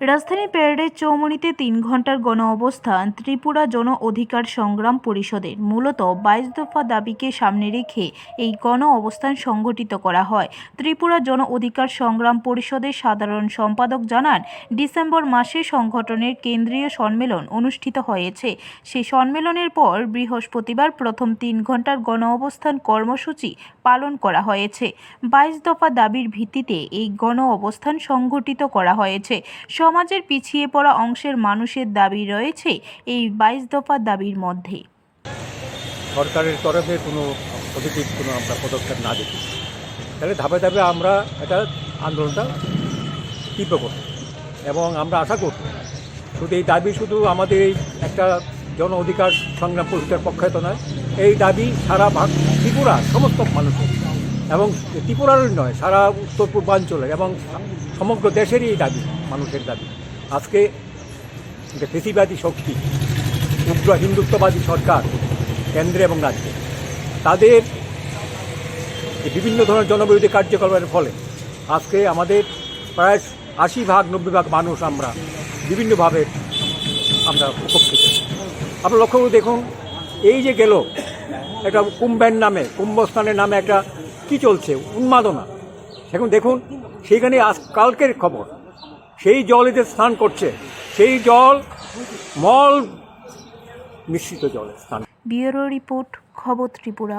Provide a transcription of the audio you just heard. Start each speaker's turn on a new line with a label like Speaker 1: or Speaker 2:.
Speaker 1: রাজধানী প্যারেডের চৌমুনিতে তিন ঘণ্টার গণ অবস্থান ত্রিপুরা জন অধিকার সংগ্রাম পরিষদের। মূলত বাইশ দফা দাবিকে সামনে রেখে এই গণ অবস্থান সংগঠিত করা হয়। ত্রিপুরা জন অধিকার সংগ্রাম পরিষদের সাধারণ সম্পাদক জানান, ডিসেম্বর মাসে সংগঠনের কেন্দ্রীয় সম্মেলন অনুষ্ঠিত হয়েছে। সেই সম্মেলনের পর বৃহস্পতিবার প্রথম তিন ঘণ্টার গণ অবস্থান কর্মসূচি পালন করা হয়েছে। বাইশ দফা দাবির ভিত্তিতে এই গণ অবস্থান সংগঠিত করা হয়েছে। সমাজের পিছিয়ে পড়া অংশের মানুষের দাবি রয়েছে এই বাইশ দফা দাবির মধ্যে।
Speaker 2: সরকারের তরফে কোনো পজিটিভ কোনো আমরা পদক্ষেপ না দেখি। তাহলে ধাপে ধাপে আমরা এটা আন্দোলনটা তীব্র করব এবং আমরা আশা করব শুধু এই দাবি শুধু আমাদের এই একটা জন অধিকার সংগ্রাম পরিষদের পক্ষে তো নয়, এই দাবি সারা ভাগ ত্রিপুরার সমস্ত মানুষের। এবং ত্রিপুরারই নয়, সারা উত্তর পূর্বাঞ্চলের এবং সমগ্র দেশেরই এই দাবি, মানুষের দাবি। আজকে কৃষিবাদী শক্তি, উগ্র হিন্দুত্ববাদী সরকার কেন্দ্রে এবং রাজ্যে, তাদের বিভিন্ন ধরনের জনবিরোধী কার্যকলাপের ফলে আজকে আমাদের প্রায় আশি ভাগ, নব্বই ভাগ মানুষ আমরা বিভিন্নভাবে আমরা উপকৃত। আপনারা লক্ষ্য করে দেখুন, এই যে গেল, একটা কুম্ভের নামে, কুম্ভস্থানের নামে একটা কি চলছে? উন্মাদনা। এখন দেখুন, সেইখানে আজ কালকের খবর। সেই জল এদের স্নান করছে। সেই জল, মল মিশ্রিত জলে স্নান।
Speaker 1: ব্যুরো রিপোর্ট, খবর ত্রিপুরা।